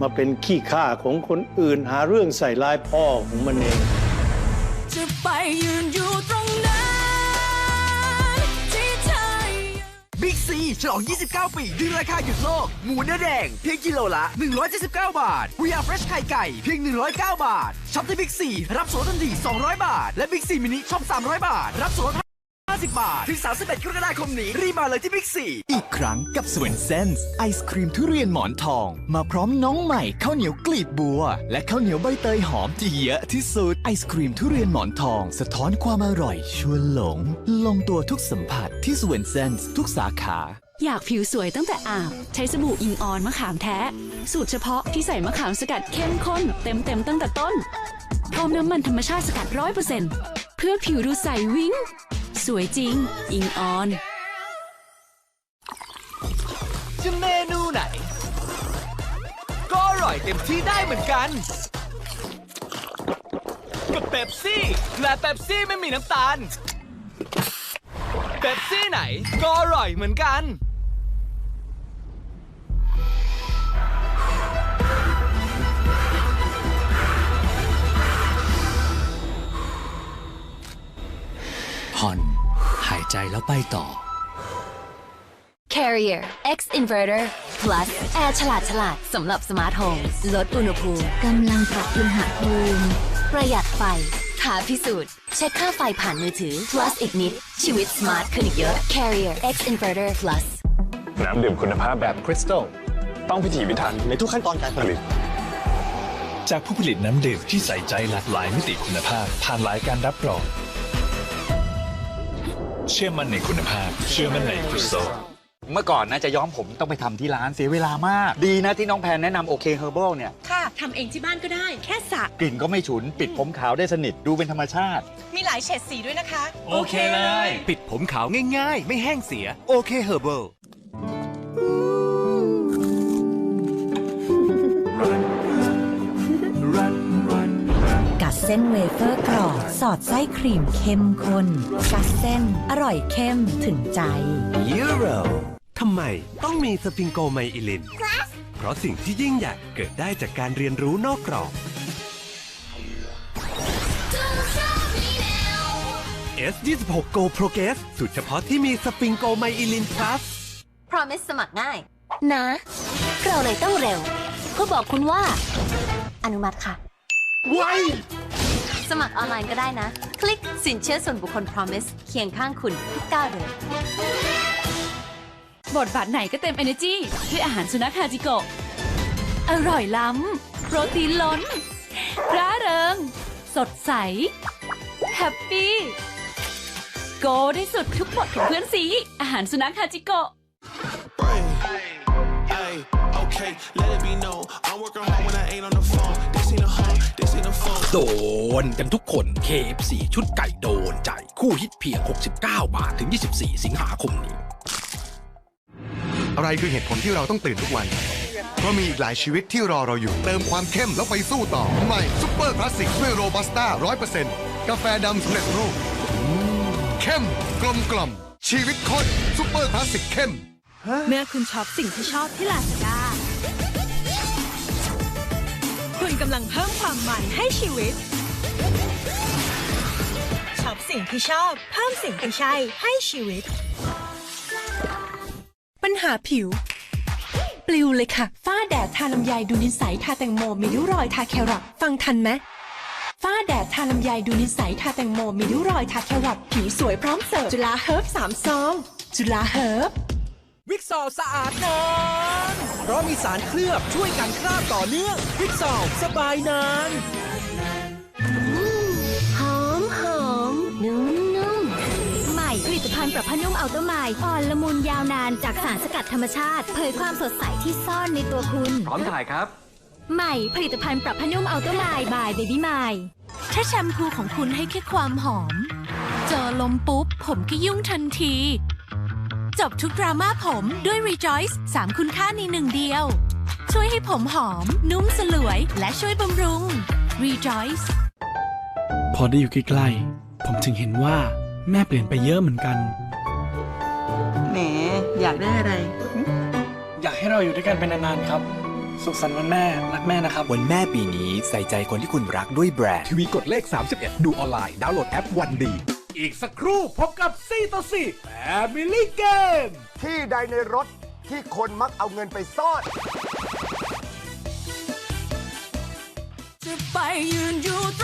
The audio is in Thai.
มาเป็นขี้ข้าของคนอื่นหาเรื่องใส่ร้ายพ่อของมันเอง จะไปยืนอยู่ตรงนั้นที่เธอบิ๊กซีฉลอง 29 ปีดึงราคาหยุดโลก หมูเนื้อแดง เพียงกิโลละ 179 บาท We are fresh ไข่ไก่เพียง 109 บาทช็อปที่บิ๊กซีรับส่วนลดทันที 200 บาท และบิ๊กซีมินิช็อป 300 บาท รับส่วน ลด50 บาท ถึง 31กรกฎาคมนี้ รีบมาเลยที่บิ๊กซีอีกครั้งกับสวนเซนส์ไอศครีมทุเรียนหมอนทอง มาพร้อมน้องใหม่ข้าวเหนียวกลีบบัว และข้าวเหนียวใบเตยหอมที่เยอะที่สุดไอศครีมทุเรียนหมอนทอง สะท้อนความอร่อยชวนหลง ลงตัวทุกสัมผัสที่สวนเซนส์ทุกสาขา อยากผิวสวยตั้งแต่อาบ ใช้สบู่อิงออนมะขามแท้ สูตรเฉพาะที่ใส่มะขามสกัดเข้มข้น เต็มเต็มๆตั้งแต่ต้นพร้อมน้ำมันธรรมชาติสกัดร้อยเปอร์เซ็นต์เพื่อผิวดูใสวิ้ง สวยจริง อิงออน จะเมนูไหน ก็อร่อยเต็มที่ได้เหมือนกัน กับเป๊ปซี่ และเป๊ปซี่ไม่มีน้ำตาล เป๊ปซี่ไหน ก็อร่อยเหมือนกัน ผ่อน หายใจแล้วไปต่อ Carrier X Inverter Plus แอร์ฉลาดฉลาดสำหรับสมาร์ทโฮมลดอุณหภูมิกำลังปรับอุณหภูมิ ประหยัดไฟท้าพิสูจน์เช็คค่าไฟผ่านมือถือ Plus อีกนิด ชีวิตสมาร์ทขึ้นอีกเยอะ Carrier X Inverter Plus น้ำดื่มคุณภาพแบบคริสตัลต้องพิถีพิถันในทุกขั้นตอนการผลิต จากผู้ผลิตน้ำดื่มที่ใส่ใจหลากหลายมิติคุณภาพผ่านหลายการรับรอง เชื่อมั่นในคุณภาพ เชื่อมั่นในคริสตัลเมื่อก่อนนะจะย้อมผมต้องไปทำที่ร้านเสียเวลามาก ดีนะที่น้องแพนแนะนำโอเคเฮอร์เบิลเนี่ย ค่ะทำเองที่บ้านก็ได้ แค่สระกลิ่นก็ไม่ฉุน ปิดผมขาวได้สนิท ดูเป็นธรรมชาติ มีหลายเฉดสีด้วยนะคะโอเคเลยปิดผมขาวง่ายๆ ไม่แห้งเสียโอเคเฮอร์เบิล ส้นเวเฟอร์กรอบสอดไส้ครีมเข้มข้นกัดเส้น อร่อยเข้มถึงใจยูโรทำไมต้องมีสปริงโกไมอิลิน เพราะสิ่งที่ยิ่งใหญ่เกิดได้จากการเรียนรู้นอกกรอบ S26 Go Progress สูตรเฉพาะที่มีสปริงโกไมอิลิน plus Promise สมัครง่าย นะ เราเลยต้องเร็ว เพื่อบอกคุณว่า อนุมัติค่ะ ไว สมัครออนไลน์ก็ได้นะ คลิกสินเชื่อส่วนบุคคล Promise เคียงข้างคุณทุกก้าวเดินบทบาทไหนก็เต็ม energy ด้วยอาหารสุนัขฮาจิโกะอร่อยล้ำ โปรตีนล้นร่าเริง สดใส แฮปปี้ โกได้สุดทุกบทของเพื่อนสี อาหารสุนัขฮาจิโกะ โดนกันทุกคน KFC ชุดไก่โดนใจ คู่ฮิตเพียง 69 บาท ถึง 24 สิงหาคมนี้ อะไรคือเหตุผลที่เราต้องตื่นทุกวัน เพราะมีอีกหลายชีวิตที่รอเราอยู่ เติมความเข้มแล้วไปสู้ต่อ ใหม่ซุปเปอร์คลาสสิกด้วยโรบัสต้าร้อยเปอร์เซ็นต์กาแฟดำสำเร็จรูปอืมเข้มกลมกล่อมชีวิตข้นซุปเปอร์คลาสสิกเข้ม เมื่อคุณช็อปสิ่งที่ชอบที่ลาซาด้า กำลังเพิ่มความมันให้ชีวิตช็อปสิ่งที่ชอบ เพิ่มสิ่งที่ใช่ให้ชีวิต ปัญหาผิว ปลิวเลยค่ะ ฝ้าแดดทาลำไยดูนิสัยทาแตงโมมีริ้วรอยทาแครอทฟังทันไหมฝ้าแดดทาลำไยดูนิสัยทาแตงโมมีริ้วรอยทาแครอทผิวสวยพร้อมเสิร์ฟจุฬาเฮิร์บสามซองจุฬาเฮิร์บ วิกซอลสะอาดนานเพราะมีสารเคลือบช่วยกันคราบต่อเนื่องวิกซอลสบายนานหอมหอมนุ่มนุ่มใหม่ผลิตภัณฑ์ปรับผ้านุ่มอัลโตไมล์อ่อนละมุนยาวนานจากสารสกัดธรรมชาติ เผยความสดใสที่ซ่อนในตัวคุณ พร้อมถ่ายครับ ใหม่ผลิตภัณฑ์ปรับผ้านุ่มอัลโตไมล์บายเบบี้ไมล์ถ้าแชมพูของคุณให้แค่ความหอม เจอลมปุ๊บ ผมก็ยุ่งทันที จบทุกดราม่าผมด้วย Rejoice 3คุณค่าในหนึ่งเดียว ช่วยให้ผมหอม นุ่มสลวย และช่วยบำรุง Rejoice พอได้อยู่ใกล้ๆ ผมจึงเห็นว่าแม่เปลี่ยนไปเยอะเหมือนกัน แหม อยากได้อะไร อยากให้เราอยู่ด้วยกันเป็นนานๆครับ สุขสันต์วันแม่ รักแม่นะครับ วันแม่ปีนี้ใส่ใจคนที่คุณรักด้วยแบรนด์ ทีวีกดเลข 31 ดูออนไลน์ ดาวน์โหลดแอปวันดี อีกสักครู่พบกับ4ต่อ4 Family Game ที่ใดในรถที่คนมักเอาเงินไปซ่อน จะไปยืนอยู่ตรงนั้น